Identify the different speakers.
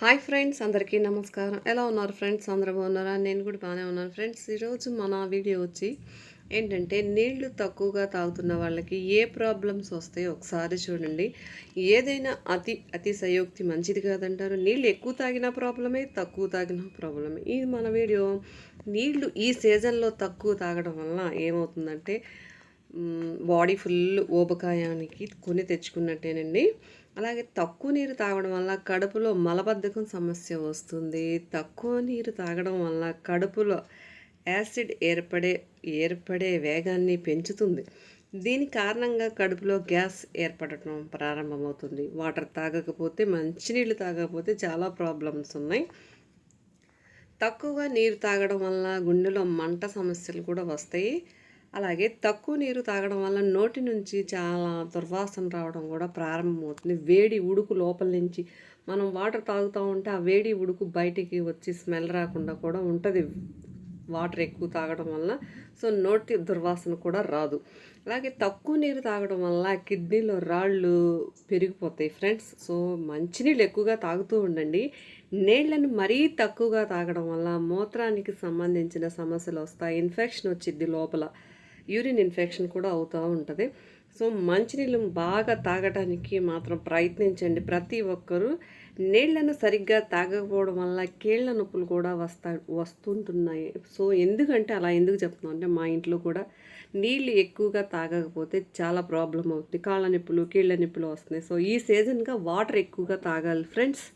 Speaker 1: Hi friends అందరికీ నమస్కారం. ఎలా ఉన్నారు ఫ్రెండ్స్? అందరూ బాగున్నారా? నేను కూడా బాగానే ఉన్నాను ఫ్రెండ్స్. ఈరోజు మన వీడియో వచ్చి ఏంటంటే నీళ్ళు తక్కువగా తాగుతున్న వాళ్ళకి ఏ ప్రాబ్లమ్స్ వస్తాయో ఒకసారి చూడండి. ఏదైనా అతి అతిశయోక్తి మంచిది కాదంటారు. నీళ్ళు ఎక్కువ తాగినా ప్రాబ్లమే తక్కువ తాగినా ప్రాబ్లమే. ఇది మన వీడియో నీళ్ళు ఈ సీజన్లో తక్కువ తాగడం వల్ల ఏమవుతుందంటే బాడీ ఫుల్ ఊబకాయానికి కొని తెచ్చుకున్నట్టేనండి. అలాగే తక్కువ నీరు తాగడం వల్ల కడుపులో మలబద్ధకం సమస్య వస్తుంది. తక్కువ నీరు తాగడం వల్ల కడుపులో యాసిడ్ ఏర్పడే ఏర్పడే వేగాన్ని పెంచుతుంది. దీని కారణంగా కడుపులో గ్యాస్ ఏర్పడటం ప్రారంభమవుతుంది. వాటర్ తాగకపోతే మంచినీళ్ళు తాగకపోతే చాలా ప్రాబ్లమ్స్ ఉన్నాయి. తక్కువగా నీరు తాగడం వల్ల గుండెలో మంట సమస్యలు కూడా వస్తాయి. అలాగే తక్కువ నీరు తాగడం వల్ల నోటి నుంచి చాలా దుర్వాసన రావడం కూడా ప్రారంభమవుతుంది. వేడి ఉడుకు లోపల నుంచి మనం వాటర్ తాగుతూ ఉంటే ఆ వేడి ఉడుకు బయటికి వచ్చి స్మెల్ రాకుండా కూడా ఉంటుంది. వాటర్ ఎక్కువ తాగడం వల్ల. సో నోటి దుర్వాసన కూడా రాదు. అలాగే తక్కువ నీరు తాగడం వల్ల కిడ్నీలో రాళ్ళు పెరిగిపోతాయి ఫ్రెండ్స్. సో మంచినీళ్ళు ఎక్కువగా తాగుతూ ఉండండి. నీళ్ళని మరీ తక్కువగా తాగడం వల్ల మూత్రానికి సంబంధించిన సమస్యలు వస్తాయి. ఇన్ఫెక్షన్ వచ్చింది లోపల. యూరిన్ ఇన్ఫెక్షన్ కూడా అవుతూ ఉంటుంది. సో మంచినీళ్ళు బాగా తాగడానికి మాత్రం ప్రయత్నించండి. ప్రతి ఒక్కరూ నీళ్ళను సరిగ్గా తాగకపోవడం వల్ల కీళ్ళ నొప్పులు కూడా వస్తా వస్తుంటున్నాయి. సో ఎందుకంటే అలా ఎందుకు చెప్తున్నాం అంటే మా ఇంట్లో కూడా నీళ్ళు ఎక్కువగా తాగకపోతే చాలా ప్రాబ్లం అవుతుంది. కాళ్ళ నొప్పులు కీళ్ళ నొప్పులు వస్తున్నాయి. సో ఈ సీజన్గా వాటర్ ఎక్కువగా తాగాలి. ఫ్రెండ్స్